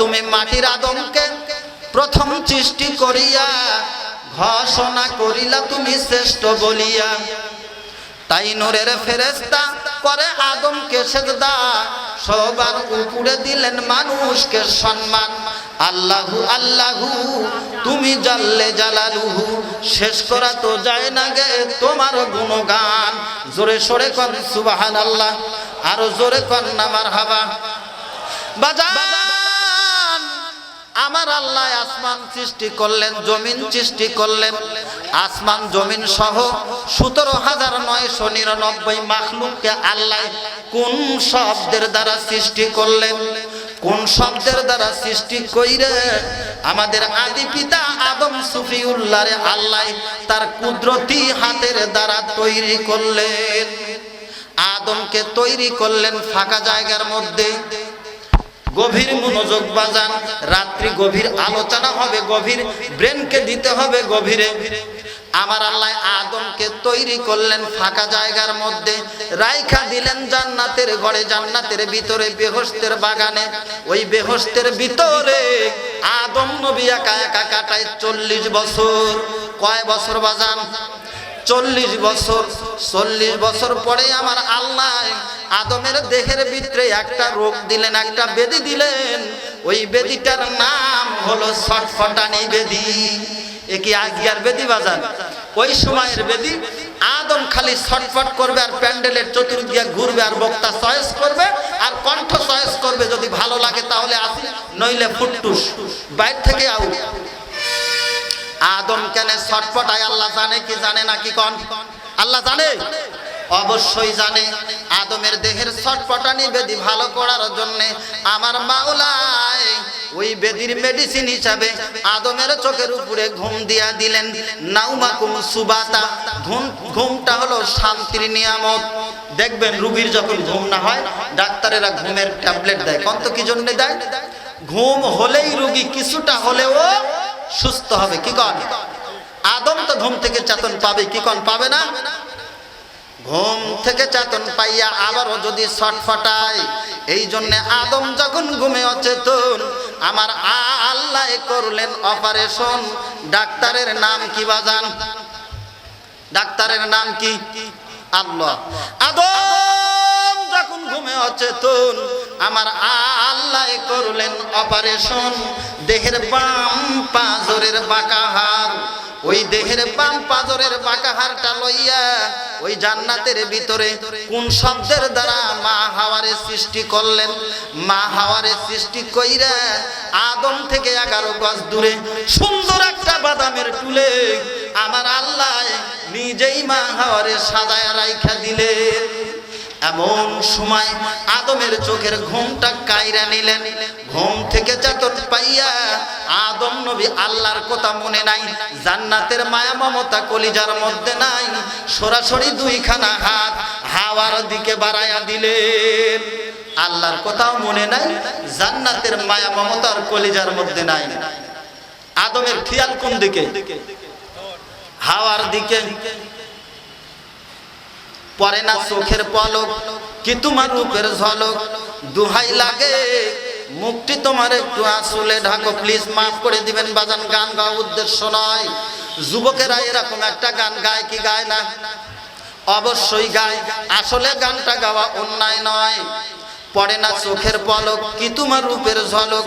তুমি মাটির আদমকে প্রথম সৃষ্টি করিয়া ঘোষণা করিলা তুমি শ্রেষ্ঠ বলিয়া। তাই নূরের ফেরেস্তা করে আদমকে সেজদা সবার উপরে দিলেন মানুষকে সম্মান। আল্লাহু আল্লাহু, তুমি জাল্লে জালালুহু, শেষ করা তো যায় না গে তোমার গুণগান। জোরে সরে কন সুবাহান আল্লাহ আরও জোরে কন নামার হাবা বাজান আমার আল্লাহ আসমান সৃষ্টি করলেন, জমিন সৃষ্টি করলেন। আসমান, জমিন সহ সতেরো হাজার নয়শো নিরানব্বই মাখলুককে আল্লাহ কোন শব্দের দ্বারা সৃষ্টি করলেন? কোন শব্দের দ্বারা সৃষ্টি কইরে? আমাদের আদি পিতা আদম সুফিউল্লাহরে আল্লাহ তার কুদরতি হাতের দ্বারা তৈরি করলেন। আদমকে তৈরি করলেন ফাঁকা জায়গার মধ্যে। গভীর মনোযোগ বাজান, রাত্রি গভীর আলোচনা হবে, গভীর ব্রেনকে দিতে হবে গভীরে। আমার আল্লাহ আদমকে তৈরি করলেন ফাঁকা জায়গার মধ্যে, রাইখা দিলেন জান্নাতের ঘরে, জান্নাতের ভিতরে, বেহস্তের বাগানে। ওই বেহস্তের ভিতরে আদম নবী একা একা কাটায় চল্লিশ বছর। কয় বছর বাজান? চল্লিশ বছর চল্লিশ বছর পরে আমার আল্লাহ আদমের দেহের ভিতরে একটা রোগ দিলেন, একটা বেদি দিলেন। ওই বেদিটার নাম হলো ছটফটানি বেদি। এ কি আজকের বেদি বাজার ওই সময়ের বেদি, আদম খালি ছটফট করবে আর প্যান্ডেলের চতুর্দিকে ঘুরবে আর বক্তা চয়েস করবে আর কণ্ঠ চয়েস করবে, যদি ভালো লাগে তাহলে আসি, নইলে ফুটটুস। বাইর থেকে আউট। আদম কেন ছটপটায় আল্লাহ জানে কি জানে না কি কন? আল্লাহ জানে? অবশ্যই জানে। আদমের দেহের ছটপটানি বেদি ভালো করার জন্য আমার মাওলায় ওই বেদির মেডিসিন হিসাবে আদমের চোখের উপরে ঘুম দিয়া দিলেন। নাউমাকুম সুবাতা। ঘুম ঘুমটা হলো শান্তির নিয়ামত। দেখবেন রুগীর যখন ঘুম না হয়, ডাক্তারেরা ঘুমের ট্যাবলেট দেয়। কত কি জন্য দেয়? ঘুম হলেই রুগী কিছুটা হলেও সুস্থ হবে, কি কন? আদম তো ঘুম থেকে চেতন পাবে, কি কন, পাবে না? ঘুম থেকে চেতন পাইয়া আবারও যদি ছটফটায় এই জন্য আদম যখন ঘুমে অচেতন, আমার আল্লাহ করলেন অপারেশন। ডাক্তারের নাম কি বাজান? ডাক্তারের নাম কি? আল্লাহ। আদম! যখন ঘুমে অচেতন। আমার আল্লাহ করলেন অপারেশন। দেহের বাম পাজরের বাঁকাহার। ওই দেহের বাম পাজরের বাঁকাহারটা লইয়া ওই জান্নাতের ভিতরে কোন শব্দের দ্বারা মা হাওয়ারে সৃষ্টি করলেন? মা হাওয়ারে সৃষ্টি কইরা আদম থেকে এগারো গজ দূরে সুন্দর একটা বাদামের টুলে আমার আল্লাহ নিজেই মা হাওয়ারে সাজায় রাইখা দিলেন। এমন সময় আদমের চোখের ঘুমটা কাইরা নিলেন। ঘুম থেকে চেতন পাইয়া আদম নবী আল্লাহর কথা মনে নাই, জান্নাতের মায়া মমতা কলিজার মধ্যে নাই, সরাসরি দুইখানা হাত হাওয়ার দিকে বাড়াইয়া দিলেন। আল্লাহর কথাও মনে নাই, জান্নাতের মায়া মমতার কলিজার মধ্যে নাই। আদমের খেয়াল কোন দিকে? হাওয়ার দিকে। পরে না চোখের পলক কি তোমার রূপের ঝলক। দুহাই লাগে মুখটি তোমার একটু আসলে ঢাকো প্লিজ মাফ করে দিবেন, বাজান গান গাওয়া উদ্দেশ্য নয়। যুবকেরা এরকম একটা গান গায় কি গায় না? অবশ্যই গায়। আসলে গানটা গাওয়া অন্যায় নয়। পড়ে না চোখের পলক কি তোমার রূপের ঝলক।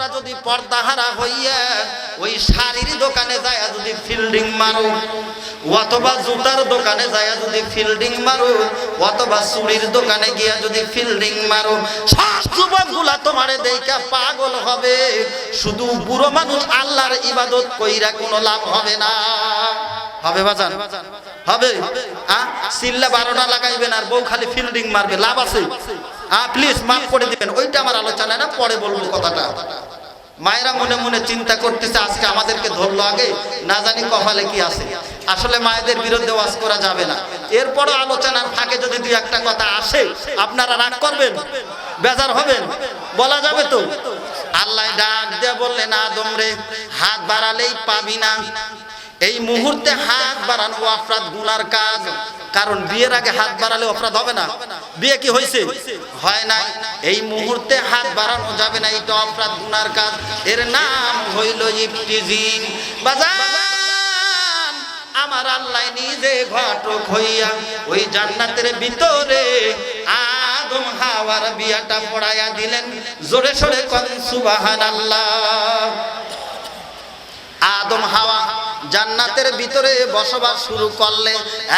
তোমরা যদি পর্দাহারা হইয়া ওই শাড়ির দোকানে যায় যদি ফিল্ডিং মারো, অথবা জুতার দোকানে যায় যদি ফিল্ডিং মারো, অথবা চুরির দোকানে গিয়া যদি ফিল্ডিং মারো যুবকগুলা তোমারে দেখা পাগল হবে। শুধু বুড়ো মানুষ আল্লাহর ইবাদত কইরা কোনো লাভ হবে না। হবে বাজান? হবে? সিল্লা বারোটা লাগাইবেন আর বউ খালি ফিল্ডিং মারবে, লাভ আছে। প্লিজ মাফ করে দিবেন, ওইটা আমার আলোচনা না, পরে বলব কথাটা। মায়েরা মনে মনে চিন্তা করতেছে, আজকে আমাদেরকে ধরলো আগে, না জানি কপালে কি আছে। আসলে মায়েদের বিরুদ্ধে ওয়াজ করা যাবে না। এরপরও আলোচনার ফাঁকে যদি দুই একটা কথা আসে, আপনারা রাগ করবেন? বেজার হবেন? বলা যাবে তো? আল্লাহ ডাক দিয়ে বললেন, আদম রে, হাত বাড়ালেই পাবি না। এই মুহূর্তে হাত বাড়ানো অপরাধ গুনার কাজ। কারণ বিয়ের আগে হাত বাড়ালে অপরাধ হবে না। বিয়ে কি হয়েছে? হয় নাই। এই মুহূর্তে হাত বাড়ানো যাবে না, এটা অপরাধ গুনার কাজ। এর নাম হইল বাজান, আমার আল্লাহ নিজে ঘটক হইয়া ওই জান্নাতের ভিতরে আদম হাওয়ার বিয়াটা পড়াইয়া দিলেন। জোরে সোরে কন সুবাহান আল্লাহ আদম হাওয়া জান্নাতের ভিতরে বসবাস শুরু করলে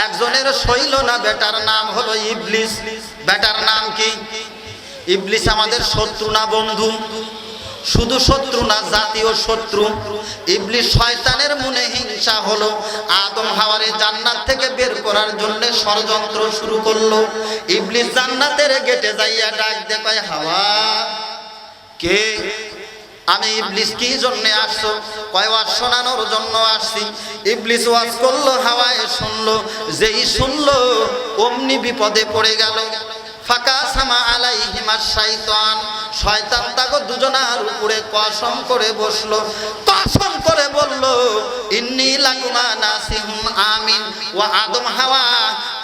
একজনের শৈল না, বেটার নাম হলো ইবলিস। বেটার নাম কি? ইবলিস আমাদের শত্রু না বন্ধু? শুধু শত্রু না, জাতীয় শত্রু। ইবলিস শয়তানের মনে হিংসা হলো। আদম হাওয়ারে জান্নাত থেকে বের করার জন্য ষড়যন্ত্র শুরু করল। ইবলিস জান্নাতের গেটে যাইয়া ডাক দে হাওয়া, কে? আমি ইবলিস কি জন্য আসছো? কয় ওয়াজ শোনানোর জন্য আসছি। ইবলিস ওয়াজ করল, হাওয়ায় শুনলো, যেই শুনলো, অমনি বিপদে পড়ে গেল। ফাঁকা সামা আলাইহিমা শয়তান শয়তান তাকে দুজনার উপরে কসম করে বসল। কসম করে বলল, ইন্নি লাকুমা নাসিহুম আমিন ওয়া আদম হাওয়া,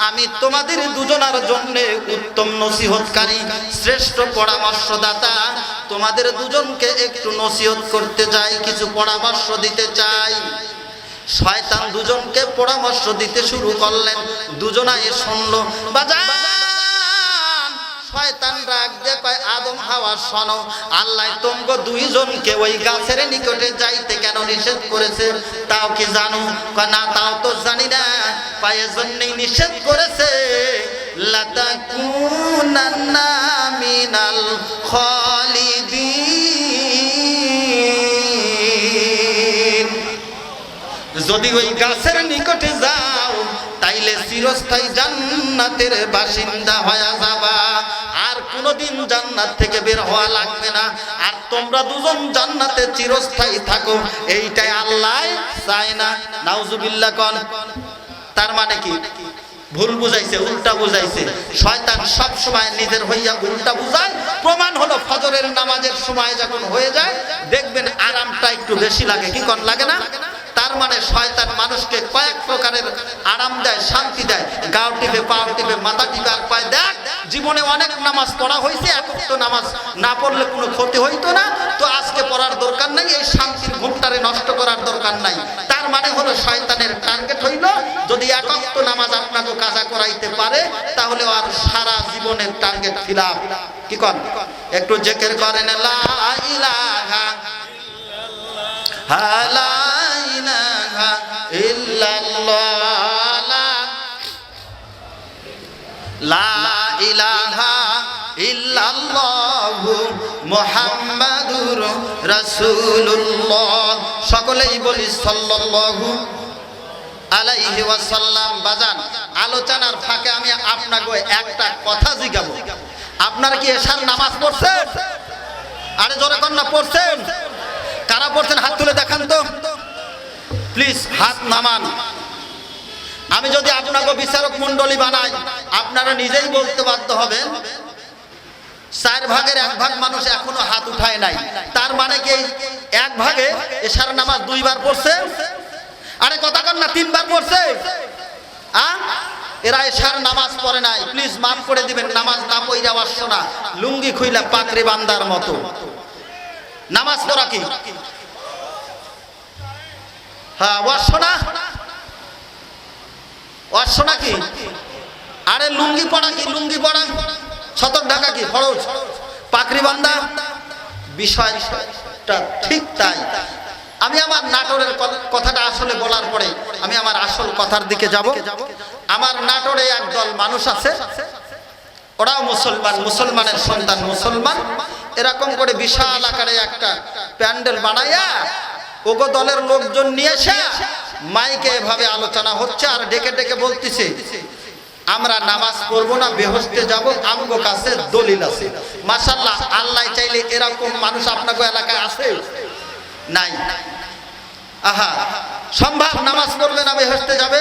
আমি তোমাদের দুজনার জন্য উত্তম নসিহতকারী, শ্রেষ্ঠ পরামর্শদাতা তোমাদের দুজনকে একটু নসিহত করতে চাই, কিছু পরামর্শ দিতে চাই। শয়তান দুজনকে পরামর্শ দিতে শুরু করলেন দুজনায় শুনলো, বাজান! আদম হাওয়া, শোনো, আল্লাহ দুইজনকে ওই নিকটে যাইতে কেন নিষেধ করেছে? তাও কি জানো? না, তাও তো নিষেধ করেছে। যদি ওই গাছের নিকটে যাও তাইলে চিরস্থায়ী জান্নাতের বাসিন্দা হয়ে যাবা। আর কোনোদিন জান্নাত থেকে বের হওয়া লাগবে না। আর তোমরা দুজন জান্নাতে চিরস্থায়ী থাকো, এইটাই আল্লাহ চায় না। নাউজুবিল্লাহ কন। তার মানে কি? ভুল বুঝাইছে, উল্টা বুঝাইছে। শয়তান সব সময় নিজের হইয়া উল্টা বুঝায়। প্রমাণ হলো ফজরের নামাজের সময় যখন হয়ে যায়, দেখবেন আরামটা একটু বেশি লাগে। কি কন, লাগে না? তার মানে শয়তান মানুষকে কয়েক প্রকারের আরাম দেয়, শান্তি দেয়। গাও টিপে, পাও টিপে, মাথা টিপে আর পায় দেখ, জীবনে অনেক নামাজ পড়া হয়েছে এখন তো নামাজ না পড়লে কোনো ক্ষতি হইতো না। তো আজকে পড়ার দরকার নাই, এই শান্তির ঘুমটারে নষ্ট করার দরকার নাই। তার মানে হলো শয়তানের টার্গেট হইল, যদি একান্ত নামাজ আপনাকে কাজা করাইতে পারে, তাহলে আর সারা জীবনের টার্গেট ফিলাপ কি কন? একটু জেকের করেন, লা ইলাহা হা লা ইলাহা ইল্লাল্লাহ। সকলেই বলি সাল্লাল্লাহু আলাইহি ওয়াসাল্লাম। বাজান, আলোচনার ফাঁকে আমি আপনাকে একটা কথা জিগাবো আপনারা কি এশার নামাজ পড়ছেন? আরে জোরে কন্যা, পড়ছেন? কারা পড়ছেন? হাত তুলে দেখান তো। প্লিজ হাত নামান। আমি যদি আপনাকে বিচারক মন্ডলী বানাই, আপনারা নিজেই বলতে বাধ্য হবে চার ভাগের এক ভাগ মানুষ এখনও হাত উঠায় নাই। তার মানে কি এক ভাগে এশার নামাজ দুইবার পড়ছে? আরে কথা কন না, তিনবার পড়ছে? এরা এশার নামাজ পড়ে নাই। প্লিজ মাফ করে দিবেন, নামাজ না পড়ে আসছো না। লুঙ্গি খুইলা পাকড়ি বান্দার মতো। নামাজ পড়া কি? হ্যাঁ ওয়াসো না ওয়াসো না কি? আরে লুঙ্গি পড়া কি? লুঙ্গি পড়া? সতর্ক ঢাকা কি? ফরজ? পাকড়ি বান্দা? বিষয়টা ঠিক তাই। আমি আমার নাটোরের কথাটা আসলে বলার পরে আমি আমার আসল কথার দিকে যাব। আমার নাটোরে একদল মানুষ আছে। ওরাও মুসলমান, মুসলমানের সন্তান মুসলমান। এরকম করে বিশাল আকারে একটা প্যান্ডেল বানাইয়া ওগো দলের লোকজন নিয়ে এসে মাইকে এভাবে আলোচনা হচ্ছে আর ডেকে ডেকে বলতেছে, আমরা নামাজ পড়ব না, বেহস্তে যাব, আমগো কাছে দলিল আছে। মাশাল্লাহ আল্লাহ চাইলে এরকম মানুষ আপনাকে এলাকায় আছে? নাই। আহা, সম্ভব নামাজ পড়বে না, বেহেস্তে যাবে?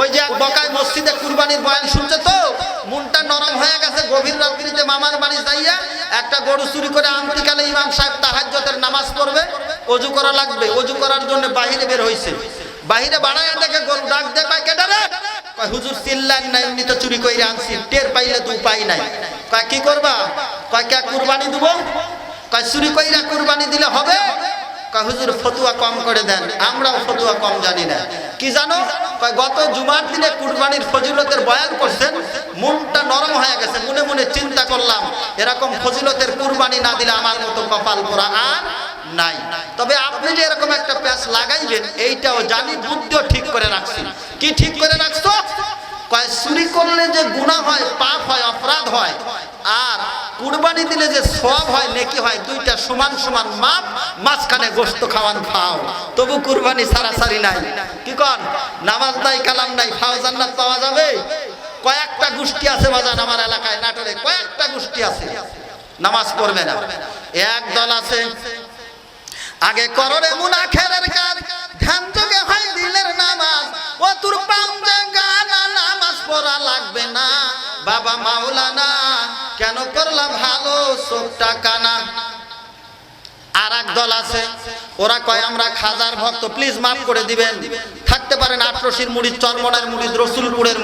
ওই যে এক বকায় মসজিদে কুরবানির বয়ান শুনছে তো? মনটা নরম হয়ে গেছে, গভীর রাত্রিতে মামার বাড়ি যাইয়া একটা গরু চুরি করে আমতিকালে ইমাম সাহেব তাহাজ্জতের নামাজ পড়বে, অজু করা লাগবে। অজু করার জন্য বাহিরে বের হইছে। বাহিরে বাড়ায় দেখে গরু ডাক দে কয় কেটে রে? হুজুর চিল্লান না, এমনি তো চুরি কইরা আনছি, টের পাইলে তো উপায় নাই। কয়, কি করবা? কয়, কে, কুরবানি দিব? কয়, চুরি কইরা কুরবানি দিলে হবে? হুজুর, ফতুয়া কম করে দেন। আমরাও ফতুয়া কম জানি না। কি জানো? গত জুমার দিনে কুরবানির ফজিলতের বয়ান করছেন, মনটা নরম হয়ে গেছে, মনে মনে চিন্তা করলাম, এরকম ফজিলতের কুরবানি না দিলে আমার মতো কপাল পোড়া আর নাই। তবে আপনি যে এরকম একটা প্যাচ লাগাইবেন এইটাও জানি বুদ্ধিও ঠিক করে রাখছি। কি ঠিক করে রাখছো? কয়, চুরি করলে যে গুনাহ হয়, পাপ হয়, অপরাধ হয়, আর কুরবানি দিলে যে সব হয়, নেকি হয়, দুইটা সমান সমান মাপ, মাঝখানে গোস্ত খাওয়ান খাও। তবু কুরবানি সারাসারি নাই। কি কন? নামাজ নাই, কালাম নাই, ফাও জান্নাত পাওয়া যাবে? কয়েকটা গোষ্ঠী আছে বাজান আমার এলাকায়, নাটোরে, কয়েকটা গোষ্ঠী আছে। নামাজ পড়বে না। এক দল আছে। আগে কররে মুনাখেরের কাজ, ধ্যান যোগে হয় দিলের নামাজ। ও তোর পাঞ্জে পড়া লাগবে না। বাবা মাওলানা, কেন করলাম ভালো? চোখটা কানা। আর এক দল আছে। ওরা কয়, আমরা খাজার ভক্ত প্লিজ মাফ করে দিবেন। থাকতে পারেন রসুলপুরের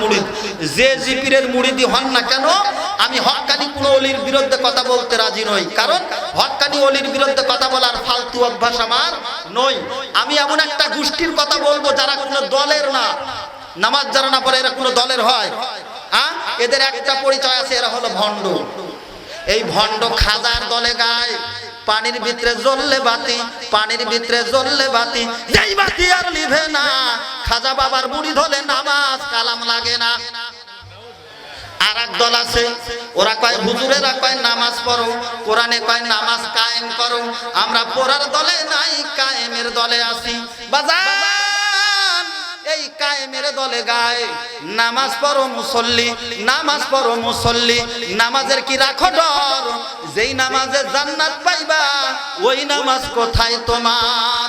যে জিপিরের মুড়িদি হন না কেন, আমি হক্কানি কোন অলির বিরুদ্ধে কথা বলতে রাজি নই। কারণ হক্কানি অলির বিরুদ্ধে কথা বলার ফালতু অভ্যাস আমার নই। আমি এমন একটা গোষ্ঠীর কথা বলব যারা কোনো দলের না। নামাজ যারা না পড়ে, এরা কোনো দলের হয়। এদের একটা পরিচয় আছে, এরা হলো ভণ্ড। এই ভণ্ড খাজার দলে গায়, পানির ভিতরে জ্বললে বাতি, পানির ভিতরে জ্বললে বাতি। যেই বাতি আর লিভে না, খাজা বাবার বুড়ি ধরে নামাজ কালাম লাগে না। আর এক দল আছে, ওরা কয়, হুজুরেরা কয়, নামাজ পড়ো, কোরআনে কয়, নামাজ কায়েম করো। আমরা পড়ার দলে নাই, কায়েমের দলে আছি। বাজান এই কায়েমের দলে গায়, নামাজ পড়ো মুসল্লি, নামাজ পড়ো মুসল্লি, নামাজের কি রাখো ডর? যেই নামাজে জান্নাত পাইবা, ওই নামাজ কোথায় তোমার?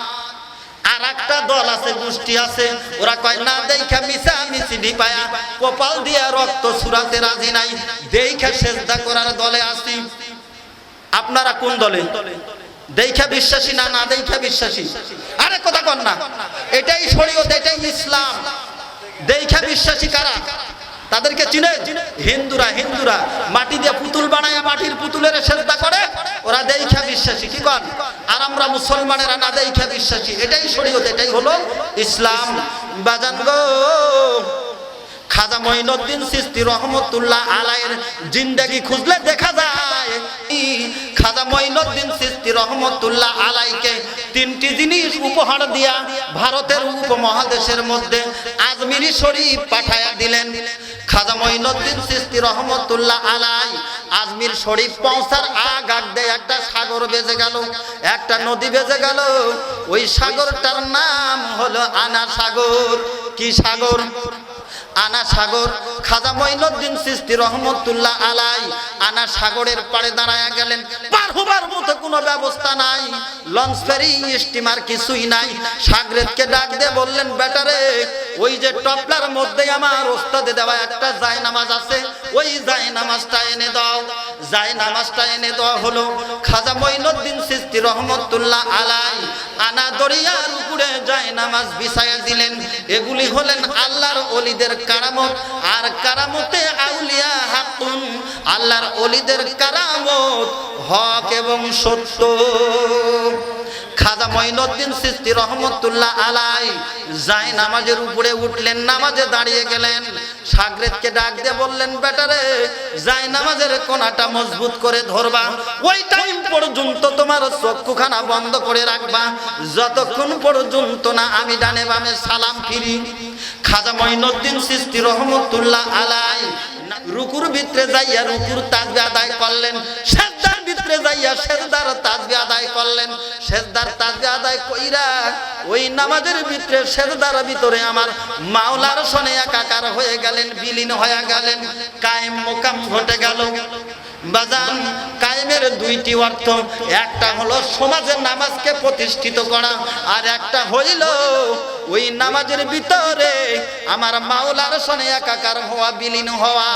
আর একটা দল আছে, গোষ্ঠী আছে, ওরা কয়, না দেখা মিশা মিছি ডিপায়া কপাল দিয়া রক্ত সুরাতে রাজি নাই দেখা সেজদা করার দলে আসি। আপনারা কোন দলে? দেখা বিশ্বাসী না না দেখা বিশ্বাসী? আরে কথা কন না। এটাই শরীয়ত, এটাই ইসলাম। দেখা বিশ্বাসী কারা? তাদেরকে চিনে? হিন্দুরা হিন্দুরা, মাটি দিয়ে পুতুল বানায়, মাটির পুতুলের সেজদা করে, ওরা দেখা বিশ্বাসী, কি কন? আর আমরা মুসলমানেরা না দেখা বিশ্বাসী। এটাই শরীয়ত, এটাই হলো ইসলাম। বাজান গো। খাজা মঈনুদ্দিন সিস্তি রহমতুল্লাহ আলাইয়ের জিন্দেগি খুঁজলে দেখা যায়। খাজা মঈনুদ্দিন সিস্তি রহমতুল্লাহ আলাইকে তিনটি জিনিস উপহার দিয়া ভারতের উপমহাদেশের মধ্যে আজমিরি শরীফ পাঠায়া দিলেন। খাজা মঈনুদ্দিন সিস্তি রহমতুল্লাহ আলাই আজমির শরীফ পৌঁছার আগ আগ একটা সাগর বেজে গেল, একটা নদী বেজে গেল। ওই সাগরটার নাম হলো আনা সাগর। কি সাগর? আনা সাগর, খাজা মঈনুদ্দিন সিস্তি রহমতুল্লাহ আলাই আনা সাগরের পাড়ে দাঁড়ায়া গেলেন। পার হবার মতো কোনো ব্যবস্থা নাই। লঞ্চ ফেরি, স্টিমার কিছুই নাই। সাগরেদকে ডাক দিয়ে বললেন বেটারে ওই যে টপলার মধ্যে আমার ওস্তাদে দেওয়া একটা জায় নামাজ আছে, ওই জায় নামাজটা এনে দাও। জায় নামাজটা এনে দেওয়া হলো খাজা মঈনুদ্দিন সিস্তি রহমতুল্লাহ আলাই আনা দরিয়ার উপরে যায় নামাজ বিছায়া দিলেন। এগুলি হলেন আল্লাহর অলিদের কারামত আর কারামতে আউলিয়া হাকুন আল্লাহর অলিদের কারামত হক এবং সত্য। খাজা মঈনুদ্দিন সিস্তি রহমতুল্লাহ আলাই। যাই নামাজের উপরে উঠলেন, নামাজে দাঁড়িয়ে গেলেন। সাগরেদকে ডাক দিয়ে বললেন বেটারে যাই নামাজের কোনাটা মজবুত করে ধরবা। ওই টাইম পর্যন্ত তোমার চক্ষুখানা বন্ধ করে রাখবা। যতক্ষণ পর্যন্ত না আমি ডানে বামে সালাম ফিরি। খাজা মঈনুদ্দিন সিস্তি রহমতুল্লাহ আলাই রুকুর ভিতরে যাইয়া রুকুর তাজবে আদায় করলেন। সেজদার ভিতরে যাইয়া সেজদার তাজবে আদায় করলেন। সেজদার তাজবে আদায় কইরা ওই নামাজের ভিতরে সেজদার ভিতরে আমার মাওলার সনে একাকার হয়ে গেলেন, বিলীন হয়ে গেলেন, কায়েম মোকাম ঘটে গেল। বাজান, কায়েমের দুইটি অর্থ, একটা হলো সমাজের নামাজকে প্রতিষ্ঠিত করা, আর একটা হইল ওই নামাজের ভিতরে আমার মাওলার সনে একাকার হওয়া, বিলীন হওয়া।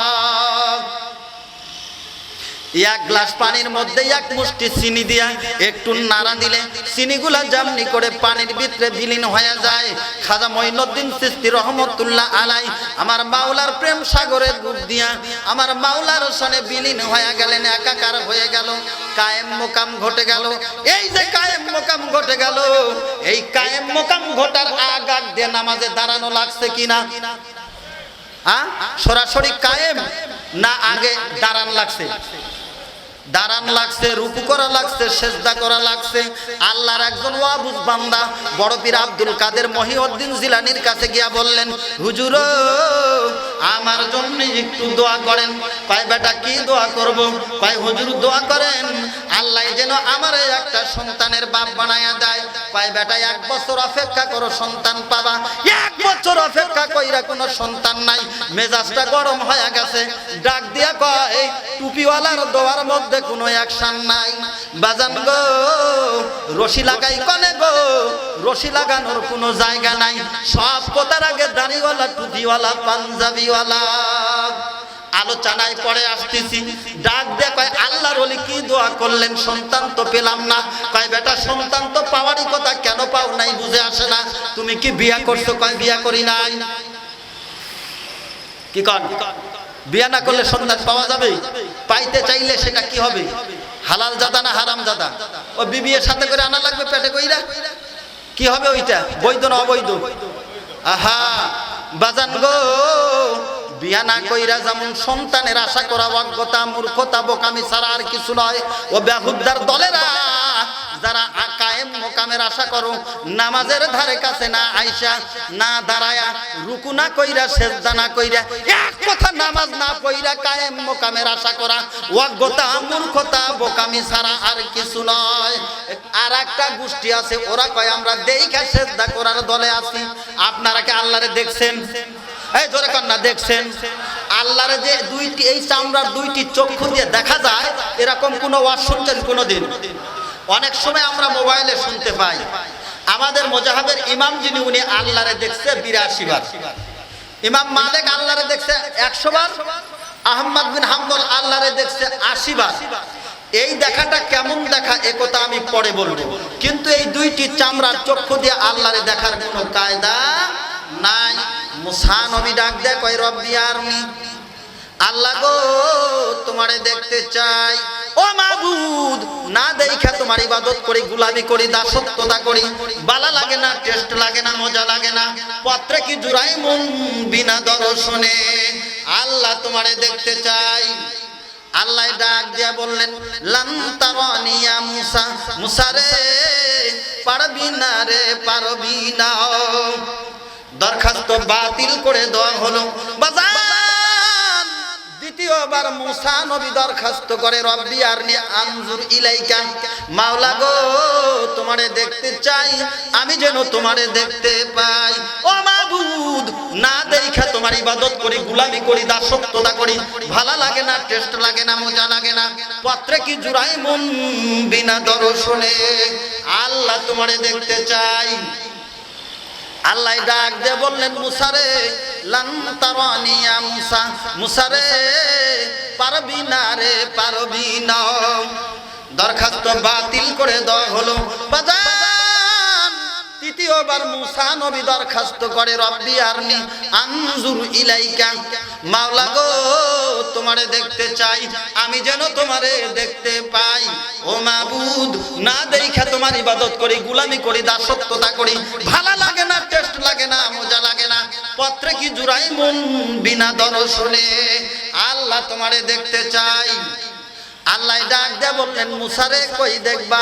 এক গ্লাস পানির মধ্যে এক মুষ্টি চিনি দিয়া একটু নাড়া দিলে চিনিগুলা জামনি করে পানির ভিতরে বিলীন হয়ে যায়। খাজা মঈনুদ্দিন সিস্তি রহমতুল্লাহ আলাই আমার মাওলার প্রেম সাগরে ডুব দিয়া আমার মাওলার সনে বিলীন হয়ে গেলেন, একাকার হয়ে গেল, কায়েম মোকাম ঘটে গেল। এই যে কায়েম মোকাম ঘটে গেল, এই কায়েম মোকাম ঘটার আগ দিয়ে নামাজে দাঁড়ানো লাগছে কিনা? সরাসরি কায়েম না আগে দাঁড়ান লাগছে? দাঁড়ান লাগছে, রুকু করা লাগছে, সেজদা করা লাগছে। আল্লাহর একজন ওয়াবুজ বান্দা, বড় পীর আব্দুল কাদের মহিউদ্দিন জিলানির কাছে গিয়া বললেন, হুজুর, আমার জন্য একটু দোয়া করেন। কয়, বেটা, কি দোয়া করব? কয়, হুজুর, দোয়া করেন, আল্লাহ যেন আমার একটা সন্তানের বাপ বানায়া দেয়। কয়, বেটা, এক বছর অপেক্ষা করো, সন্তান পাবা। এক বছর অপেক্ষা কইরা কোনো সন্তান নাই। মেজাজটা গরম হয়ে গেছে। ডাক দিয়া কয়, টুপিওয়ালার দোয়ার মধ্যে কোনো অ্যাকশন নাই। বাজান গো, রশি লাগাই কনে গো, রশি লাগানোর কোনো জায়গা নাই। সব কথার আগে দাড়িওয়ালা, টুপিওয়ালা, পাঞ্জাবিওয়ালা। আলোচনায় পরে আসতেছি। ডাক দিয়ে কয়, আল্লাহর ওলি কি দোয়া করলেন? সন্তান তো পেলাম না। কয়, বেটা, সন্তান তো পাওয়ারই কথা। কেন পাও নাই বুঝে আসে না। তুমি কি বিয়া করছ? কয়, বিয়া করি নাই। কি কন? বিয়া না করলে সন্তান পাওয়া যাবে? পাইতে চাইলে সেটা কি হবে? হালাল জাদা না হারাম জাদা? ও বিবিএর সাথে করে আনা লাগবে পেটে কইরা? কি হবে ওইটা? বৈধ না অবৈধ? আহা, বাজান গো, বিয়া না কইরা যেমন সন্তানের আশা করা অজ্ঞতা, মূর্খতা, বোকামি ছাড়া আর কিছু নয়। ও ব্যাহুদ্দার দলেরা, যারা মোকামের আশা করো, নামাজের ধারে কাছে না আইসা, না দাঁড়ায়া, রুকু না কইরা, সেজদা না কইরা, এক কথা নামাজ না পইরা কায়েম, মোকামের আশা করা। অজ্ঞতা মূর্খতা, বোকামি ছাড়া আর কিছু নয়। আর একটা গোষ্ঠী আছে, ওরা কয়, আমরা দেইখা সেজদা করার দলে আছি। আপনারা কি আল্লাহরে দেখছেন? এই জোরে কন্যা দেখছেন? আল্লাহর যে দুইটি, এই চামড়ার দুইটি চক্ষু দিয়ে দেখা যায়, এরকম কোনো ওয়াজ শুনছেন কোনোদিন? অনেক সময় আমরা মোবাইলে শুনতে পাই। আমাদের মোজাহাবের ইমাম যিনি, উনি আল্লাহরে দেখছে বিরাশি বার। ইমাম মালিক আল্লাহরে দেখছে একশো বার আহম্মদ বিন হাম্বল আল্লাহরে দেখছে আশি বার। এই দেখাটা কেমন দেখা একথা আমি পরে বলব। কিন্তু এই দুইটি চামড়ার চক্ষু দিয়ে আল্লাহরে দেখার কোনো কায়দা নাই। মুসা নবী ডাক দেয়, কয় রব্বি আরমি আল্লাহ গো তোমারে দেখতে চাই। ও মাবুদ না দেখা তোমার ইবাদত করি, গুলামি করি, দাসত্বতা করি। বালা লাগে না, টেস্ট লাগে না, মজা লাগে না। পত্রে কি জুড়াই মন বিনা দর্শনে। আল্লাহ তোমারে দেখতে চাই। আল্লাহ ডাক দিয়া বললেন, লান তারানিয়া মুসা মুসা রে, পারবি না রে, পারবি না। দরখাস্ত বাতিল করে দেওয়া হলো। বাজান দ্বিতীয়বার মুসা নবী দরখাস্ত করে, রব্বি আরনি আনজুর ইলাইকা। মাওলা গো, তোমারে দেখতে চাই, আমি যেন তোমারে দেখতে পাই। ও মাবুদ, না দেখা তোমার ইবাদত করি, গুলামি করি, দাসত্বতা করি। ভালো লাগে না, টেস্ট লাগে না, মজা লাগে না। পত্রে কি জুড়াই মন বিনা দর্শনে? আল্লাহ তোমারে দেখতে চাই। আল্লাহ ডাক দিয়ে বললেন মুসারে লান তারানিয়া মুসা। মুসারে পারবি না রে, পারবি না। দরখাস্ত বাতিল করে দেওয়া হলো। বাজান তৃতীয়বার মুসা নবী দরখাস্ত করে, রব্বি আরনি আনজুর ইলাইকা। মাওলা গো, তোমারে দেখতে চাই, আমি যেন তোমারে দেখতে পাই। ও মাবুদ, না দেখা তোমার ইবাদত করি, গুলামি করি, দাসত্বতা করি। ভালো লাগে না, টেস্ট লাগে না, মজা লাগে না। পত্রে কি জুড়াই মন বিনা দর্শনে আল্লাহ তোমারে দেখতে চাই। আল্লাহ ডাক দে বললেন, মুসারে কই দেখবা?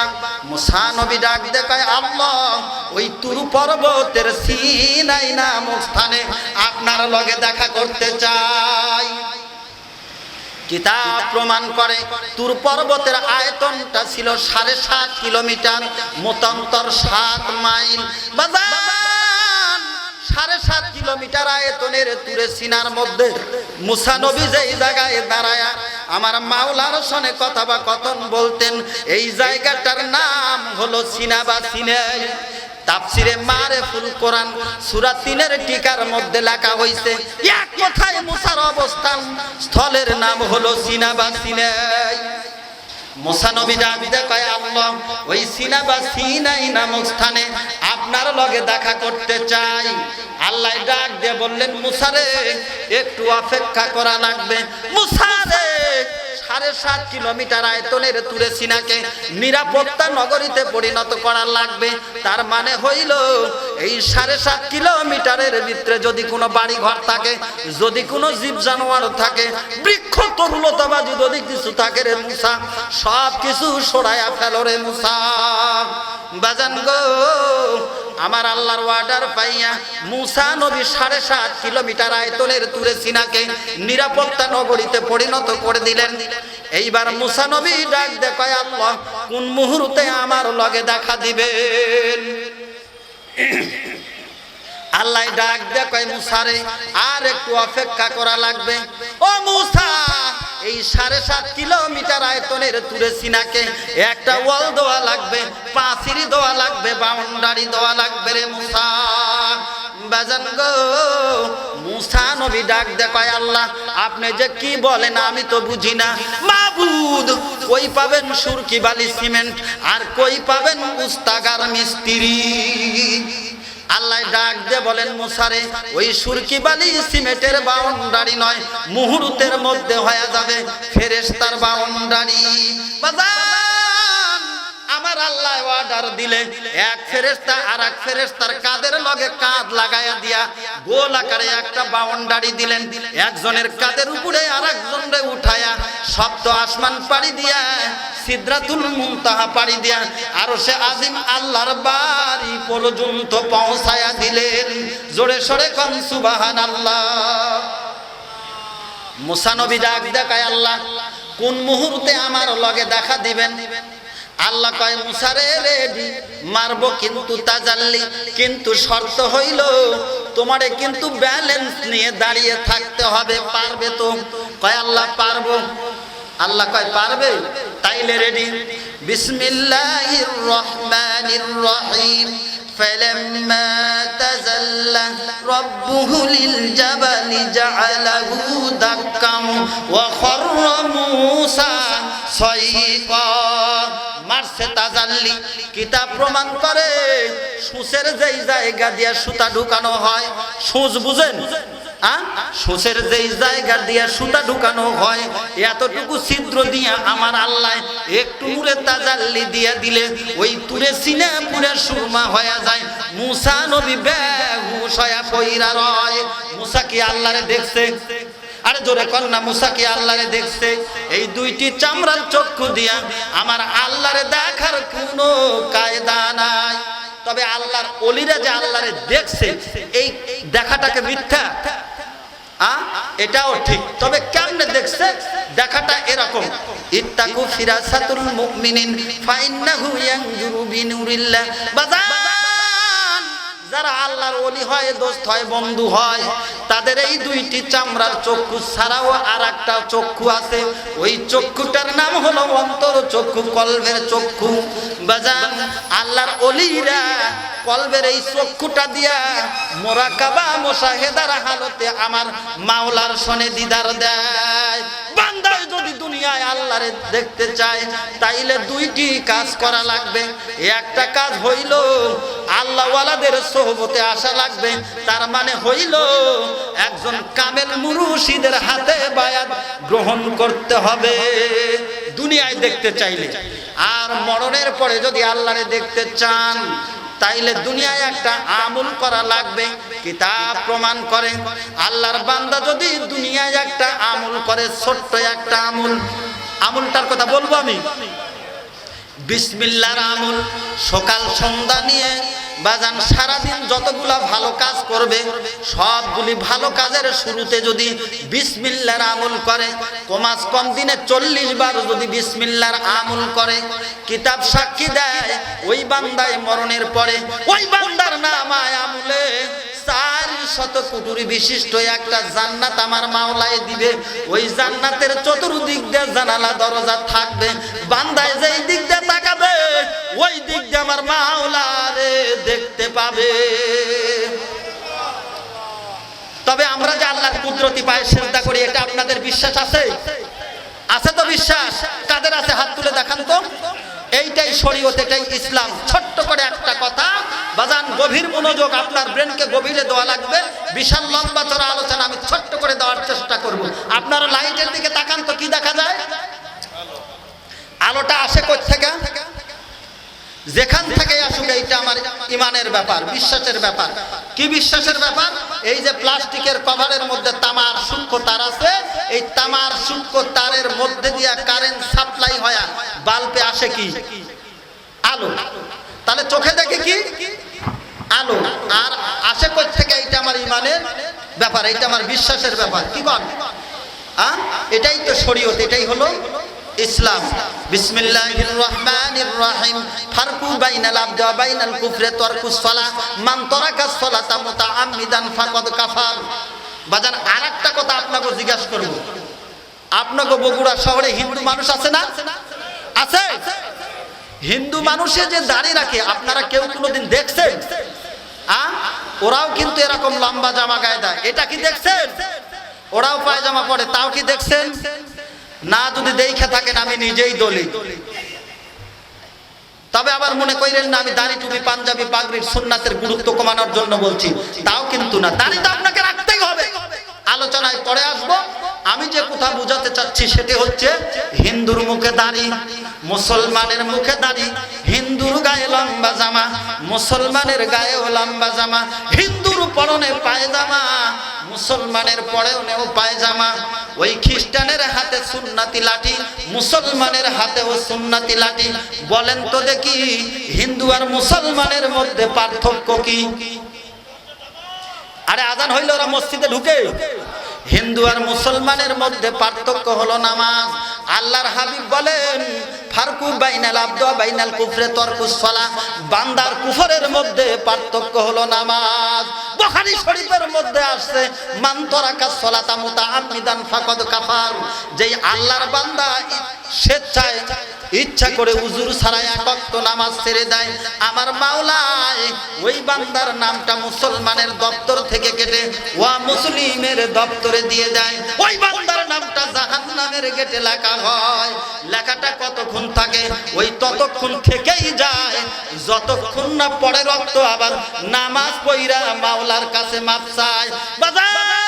মুসা নবী ডাক দে আল্লাহ, ওই তুরু পর্বতের সিনাই নামক স্থানে আপনার লগে দেখা করতে চাই। কিতাব প্রমাণ করে, তুর পর্বতের আয়তনটা ছিল সাড়ে সাত কিলোমিটার, মতান্তর সাত মাইল। সাড়ে সাত কিলোমিটার আয়তনের তুরে সিনার মধ্যে মুসা নবী যেই জায়গায় দাঁড়ায় আমার মাওলার সনে কথা বা কথন বলতেন, এই জায়গাটার নাম হলো সিনা বা তাফসিরে মারে ফুল কোরআন, সূরা তিনের টিকার মধ্যে লেখা হইছে, এক কথায় মুসার অবস্থান, স্থলের নাম হলো সিনা বা কয় ওই স্থানে আপনার লগে দেখা করতে চাই। আল্লাহ ডাক দিয়ে বললেন মুসারে একটু অপেক্ষা করা লাগবে। মুসারে সাড়ে সাত কিলোমিটার আয়তনের তুরে সিনাকে নিরাপত্তা নগরীতে পরিণত করা লাগবে। তার মানে হইল, এই সাড়ে সাত কিলোমিটারের ভিতরে যদি কোনো বাড়ি ঘর থাকে, যদি কোনো জীব জানোয়ার থাকে, বৃক্ষ তরুলতাবাজি যদি কিছু থাকে রে মুসা সব কিছু সরাইয়া ফেলো রে মুসা। বাজান গো আমার আল্লাহর ওয়ার্ডার পাইয়া মুসা নবী সাড়ে সাত কিলোমিটার আয়তনের তুরে সিনাকে নিরাপত্তা নগরীতে পরিণত করে দিলেন। এইবার মুসা নবী ডাক দেখায় আল্লাহ, কোন মুহূর্তে আমার লগে দেখা দিবেন? আল্লাহ ডাক দেখায় মুসারে আর একটু অপেক্ষা করা লাগবে। ও মুসা এই সাড়ে সাত কিলোমিটার আয়তনের তুরে সিনাকে একটা ওয়াল দেওয়া লাগবে পাঁচিরি দেওয়া লাগবে, বাউন্ডারি দেওয়া লাগবে রে মুসা। বাজান গো, মুসা নবী ডাক দেখায় আল্লাহ, আপনি যে কি বলেন আমি তো বুঝি না। মাবুদ, কই পাবেন সুরকি বালি সিমেন্ট, আর কই পাবেন উস্তাগার মিস্ত্রি? আল্লাহ ডাক দিয়ে বলেন, মুসারে, ওই সুরকি বালি সিমেন্টের বাউন্ডারি নয়, মুহূর্তের মধ্যে হয়ে যাবে ফেরেস্তার বাউন্ডারি। বাজান আমার আল্লাহ অর্ডার দিলে এক ফেরেশতা আর এক ফেরেশতার কাদের লগে কাঁধ লাগাইয়া দিয়া গোল আকারে একটা বাউন্ডারি দিলেন। একজনের কাদের উপরে আর একজনরে উঠায়া সপ্ত আসমান পাড়ি দিয়া, সিদ্রাতুল মুনতাহা পাড়ি দিয়া আর সে আজিম আল্লাহর বাড়ি পর্যন্ত পৌঁছায়া দিলেন। জোরে সরে কম সুবাহান আল্লাহ মুসানবী ডাক দেখায়, আল্লাহ, কোন মুহূর্তে আমার লগে দেখা দিবেন? আল্লাহ কয় মুসারে রেডি মারবো কিন্তু তাজাল্লি কিন্তু শর্ত হইল তোমারে কিন্তু ব্যালেন্স নিয়ে দাঁড়িয়ে থাকতে হবে পারবে তো কয় আল্লাহ পারবো আল্লাহ কয় পারবে তাইলে রেডি বিসমিল্লাহির রহমানির রহিম فلما تزلى ربه للجبل جعله دكا وخر موسى صيقا মারছে তাজাল্লি। কিতাব প্রমাণ করে সুসের যেই জায়গা দিয়া সুতা ঢুকানো হয়, সুচ বুঝেন? সুসের যেই জায়গা দিয়া সুতা ঢুকানো হয়, এতটুকু ছিদ্র দিয়া আমার আল্লাহ একটু মুড়ে তাজাল্লি দিয়া দিলে, ওই তুরে সিনে পুরে সুরমা হয়ে যায়। মুসা নবী বেহুশ হয়া পইরা রয়। মুসা কি আল্লাহরে দেখছে? আরে জোরে কর না মুসা কি আল্লাহরে দেখছে। এই দুইটি চামড়ার চক্ষু দিয়া আমার আল্লাহরে দেখার কোনো কায়দা নাই। তবে আল্লাহর অলিরা যে আল্লাহরে দেখছে, এই দেখাটাকে মিথ্যা। এটাও ঠিক। তবে কেমনে দেখছে? দেখাটা এরকম। ইত্তাকু ফিরাসাতুল মুমিনিন, ফাইন্নাহু ইয়ানজুরু বিনুরিল্লাহ। বাজান যারা আল্লাহর ওলি হয়, দোস্ত হয়, বন্ধু হয়, তাদের এই দুইটি চামড়ার চক্ষু ছাড়াও আর একটা চক্ষু আছে। ওই চক্ষুটার নাম হলো অন্তর চক্ষু, কলবের চক্ষু। বাজান, আল্লাহর অলিরা কলবের এই চক্ষুটা দিয়া মোরাকাবা মোশাহেদার হালতে আমার মাওলার সনে দিদার দেয়। বান্দায় যদি দুনিয়ায় আল্লাহরে দেখতে চায়, তাইলে দুইটি কাজ করা লাগবে। একটা কাজ হইল, আল্লাহওয়ালাদের সোহবতে আসা লাগবে। তার মানে হইল, একজন কামেল মুরুশিদের হাতে বায়াত গ্রহণ করতে হবে, দুনিয়ায় দেখতে চাইলে। আর মরণের পরে যদি আল্লাহরে দেখতে চান তাইলে দুনিয়ায় একটা আমল করা লাগবে, কিতাব প্রমাণ করে। আল্লাহর বান্দা যদি দুনিয়ায় একটা আমল করে, ছোট্ট একটা আমল, আমলটার কথা বলব আমি? বিসমিল্লার আমল, সকাল সন্ধ্যা নিয়ে বাজান সারাদিন যতগুলা ভালো কাজ করবে, সবগুলি ভালো কাজের শুরুতে যদি বিসমিল্লার আমল করে কমাস কম দিনে চল্লিশ বার যদি বিসমিল্লার আমল করে, কিতাব সাক্ষী দেয়, ওই বান্দায় মরণের পরে, ওই বান্দার আমলে মাওলায় দিবে, ওই জান্নাতের চতুর্দিক দিয়ে জানালা দরজা থাকবে, বান্দায় যেই দিক দিয়ে তাকাবে, ওই দিক দিয়ে আমার মাওলারে দেখতে পাবে। তবে আমরা যে আল্লাহর কুদরতি পায়ে সেজদা করি, এটা আপনাদের বিশ্বাস আছে? আছে তো বিশ্বাস। কাদের আছে? হাত তুলে দেখান তো। এইটাই শরীয়ত, এটাই ইসলাম। ছোট্ট করে একটা কথা, বাজান, গভীর মনোযোগ আপনার ব্রেনকে গভীরে দেওয়া লাগবে। বিশাল লম্বা চড়া আলোচনা আমি ছোট্ট করে দেওয়ার চেষ্টা করব। আপনারা লাইটের দিকে তাকান তো কি দেখা যায়? আলোটা আসে কোথেকে যেখান থেকে আসুক, এইটা আমার ইমানের ব্যাপার, বিশ্বাসের ব্যাপার। কি বিশ্বাসের ব্যাপার? এই যে প্লাস্টিকের কভারের মধ্যে তামার সূক্ষ্ম তার আছে, এই তামার সূক্ষ্ম তারের মধ্যে দিয়ে কারেন্ট সাপ্লাই হয় বাল্বে আসে কি? আলো। তাহলে চোখে দেখে কি? আলো। আর আসে থেকে এইটা আমার ইমানের ব্যাপার, এইটা আমার বিশ্বাসের ব্যাপার। কি বল? এটাই তো শরীয়ত, এটাই হলো ইসলাম। বিসমিল্লাহির রহমানির রহিম। ফারকু বাইনাল আবদি ওয়া বাইনাল কুফরি তারকুস সালাহ মান তারাকা সালাতা মুতাআম্মিদান ফাকাদ কাফার। বাজান, আরেকটা কথা আপনাকে জিজ্ঞাসা করব। আপনাকে বগুড়া শহরে হিন্দু মানুষ আছে না? আছে? হিন্দু মানুষে যে দাঁড়িয়ে রাখে, আপনারা কেউ কোনোদিন দেখছেন? ওরাও কিন্তু এরকম লম্বা জামা গায়ে দেয়। এটা কি দেখছেন? ওরাও পায়জামা পরে, তাও কি দেখছেন? না যদি দেখে থাকেন আমি নিজেই দলি তবে আবার মনে করেন না, আমি দাড়ি টুপি, পাঞ্জাবি, পাগড়ির সুন্নাতের গুরুত্ব কমানোর জন্য বলছি। তাও কিন্তু না। দাড়ি তো আপনাকে রাখতেই হবে। আলোচনায় পরে আসব। আমি যে কথা বুঝাতে চাচ্ছি সেটি হচ্ছে, হিন্দুর মুখে দাড়ি, মুসলমানের মুখে দাড়ি হিন্দুর গায়ে লম্বা জামা, মুসলমানের গায়েও লম্বা জামা, হিন্দুর পরনে পায়জামা, মুসলমানের পরেও নেও পায়জামা। ওই খ্রিস্টানের হাতে সুন্নাতি লাঠি, মুসলমানের হাতেও সুন্নাতি লাঠি। বলেন তো দেখি, হিন্দু আর মুসলমানের মধ্যে পার্থক্য কি? আরে আজান হইলে ওরা মসজিদে ঢুকে। হিন্দু আর মুসলমানের মধ্যে পার্থক্য হলো নামাজ। আল্লাহর হাবিব বলেন, ফারকু বাইনাল আব্দু বাইনাল কুফরে তরকুস সালা বান্দার কুফরের মধ্যে পার্থক্য হলো নামাজ। বুখারী শরীফের মধ্যে আসছে, মান তরাকা সালাতা মুতাআম্মিদান ফাকাদ কাফার। যেই আল্লাহর বান্দা স্বেচ্ছায় ইচ্ছা করে উজুর ছাড়াই একক্ত নামাজ ছেড়ে দেয়। আমার মাওলায় ওই বান্দার নামটা মুসলমানের দপ্তর থেকে কেটে ওয়া মুসলিমের দপ্তরে দিয়ে দেয়। ওই বান্দার নামটা জাহান্নামের গেটে লেখা হয়। লেখাটা কতক্ষণ থাকে? ওই ততক্ষণ থেকেই যায়। যতক্ষণ না পরে রক্ত আবার নামাজ পইরা মাওলার কাছে মাপ চায়। বাজান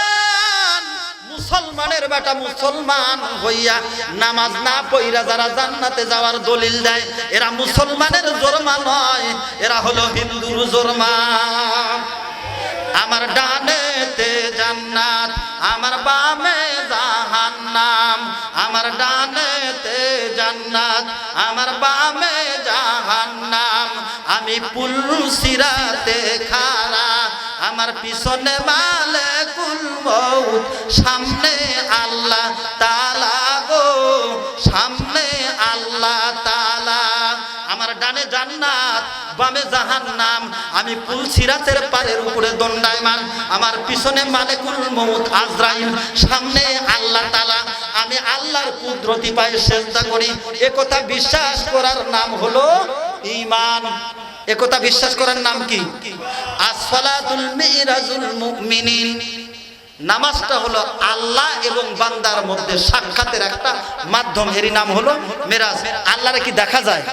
মুসলমানের বেটা মুসলমান হইয়া নামাজ না পইরা যারা জান্নাতে যাওয়ার দলিল দেয়, এরা মুসলমানের জোরমা নয়, এরা হলো হিন্দুর জোরমা। আমার ডানেতে জান্নাত, আমার বামে জাহান্নাম, আমার ডানেতে জান্নাত, আমার বামে জাহান্নাম। আমি পুলসিরাতে খারা আমার পিছনে মালেকুল মউত, সামনে আল্লাহ তাআলা গো, সামনে আল্লাহ তাআলা। আমার ডানে জান্নাত, বামে জাহান্নাম। আমি পুলসিরাতের পারের উপরে দণ্ডায়মান। আমার পিছনে মালেকুল মউত, আজরাইল। সামনে আল্লাহ তাআলা। আমি আল্লাহর কুদরতি পায়ে সেজদা করি। একথা বিশ্বাস করার নাম হলো ঈমান। একথা বিশ্বাস করার নাম কি? আসসালাতুল মিরাজুল মুমিনিন। নামাজটা হলো আল্লাহ এবং বান্দার মধ্যে সাক্ষাতের একটা মাধ্যম। এরই নাম হলো মেরাজ। আল্লাহরে কি দেখা যায়?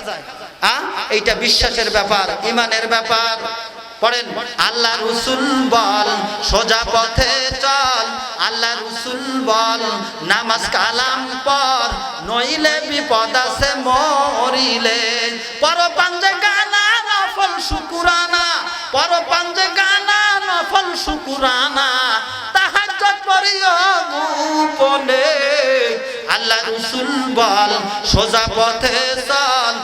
এইটা বিশ্বাসের ব্যাপার ইমানের ব্যাপার। পড়েন, আল্লাহ রসুল বল, সোজা পথে চল। আল্লাহ রসুল বল, নামাজ কালাম পর। নইলে বিপদ আছে, মরিলে। পর পাঞ্জে গানা, নফল শুকুরানা। পর পাঞ্জে গানা নফল শুকুরানা, তাহাজ্জুদ পড়িও গোপনে। আল্লাহ রসুল বল, সোজা পথে চল।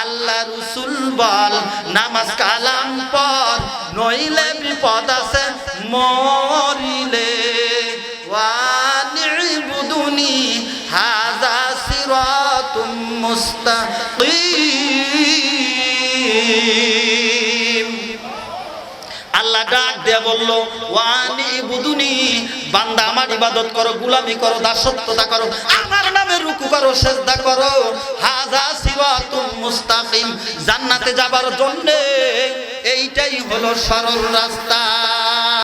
আল্লাহ রসুল বল, নামাজ কালাম পর নইলে বিপদ আছে, মরিলে। ওয়ানিবুদুনি, হাযা সিরাতুম মুস্তাকিম। ডাক দিয়ে বলল, ওয়ানি বুদুনি বান্দা আমার ইবাদত করো, গুলামি করো, দাসত্বতা করো, আমার নামে রুকু করো, সেজদা করো। হাজা সিরাতুম মুস্তাকিম, জান্নাতে যাবার জন্য এইটাই হলো সরল রাস্তা।